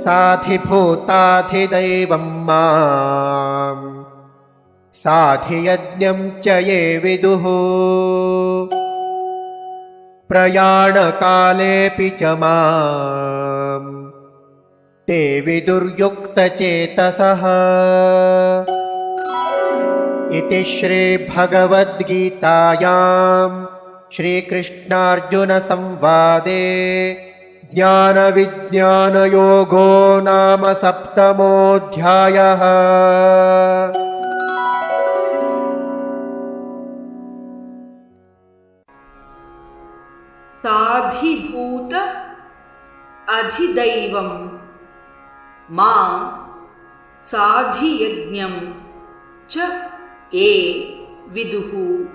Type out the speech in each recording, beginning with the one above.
साधिभूताधिदैवं माम्। साधियज्ञं च ये विदुः। प्रयाणकालेऽपि च माम्। ते विदुर्युक्तचेतसः। इति श्रीभगवद्गीतायाम् श्रीकृष्णार्जुनसंवादे ज्ञानविज्ञानयोगो नाम सप्तमोऽध्यायः। साधिभूत अधिदैवं। माँ साधियज्ञं च ये विदुः।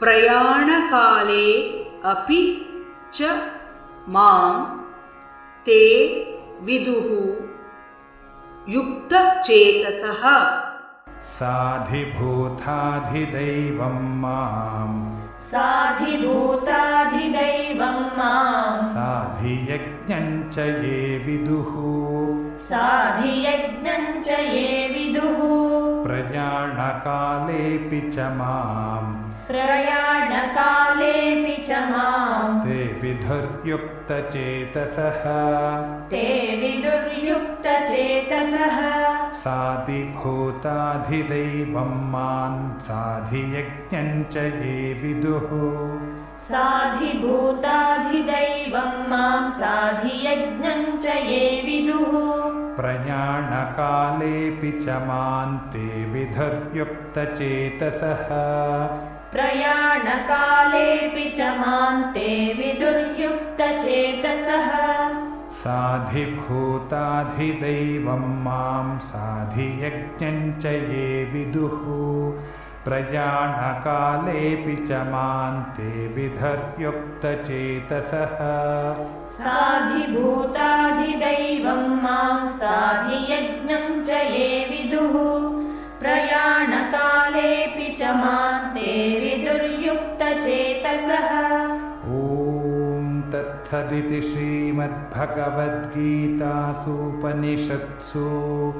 प्रयाणकाले अपि च मां ते विदुः युक्तचेतसः साधिभूताधिदैवं माम् साधिभूताधिदैवं माम् साधियज्ञं च ये विदुः साधियज्ञं च ये विदुः प्रयाणकालेऽपि च माम् प्रयाणकालेऽपि विधुर्युक्तचेतसः ते विदुर्युक्तचेतसः। साधिभूताधिदैवं मां साधियज्ञं च ये विदुः। साधिभूताधिदैवं मां साधियज्ञं च ये विदुः। प्रयाणकालेऽपि च मां ते विधुर्युक्तचेतसः प्रयाणकालेऽपि च मां ते विदुर्युक्तचेतसः। साधिभूताधिदैवं मां साधियज्ञं च ये विदुः। प्रयाणकालेऽपि च मां ते विधर्युक्तचेतसः। साधिभूताधिदैवं मां साधियज्ञं च ये विदुः विदुर्युक्तचेतसः ॐ तत्सदिति श्रीमद्भगवद्गीतासूपनिषत्सु।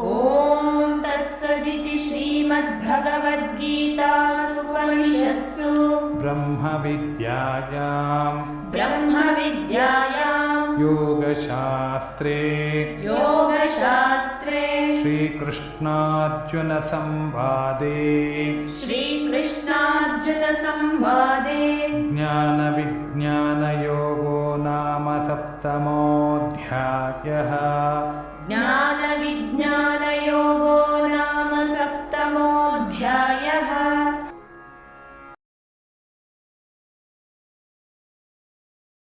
ॐ तत्सदिति श्रीमद्भगवद्गीतासूपनिषत्सु। ब्रह्मविद्यायां। ब्रह्मविद्यायां। योगशास्त्रे। योगशास्त्रे श्रीकृष्णार्जुनसंवादे। श्रीकृष्णार्जुनसंवादे। ज्ञानविज्ञानयोगो नाम सप्तमोऽध्यायः। ज्ञान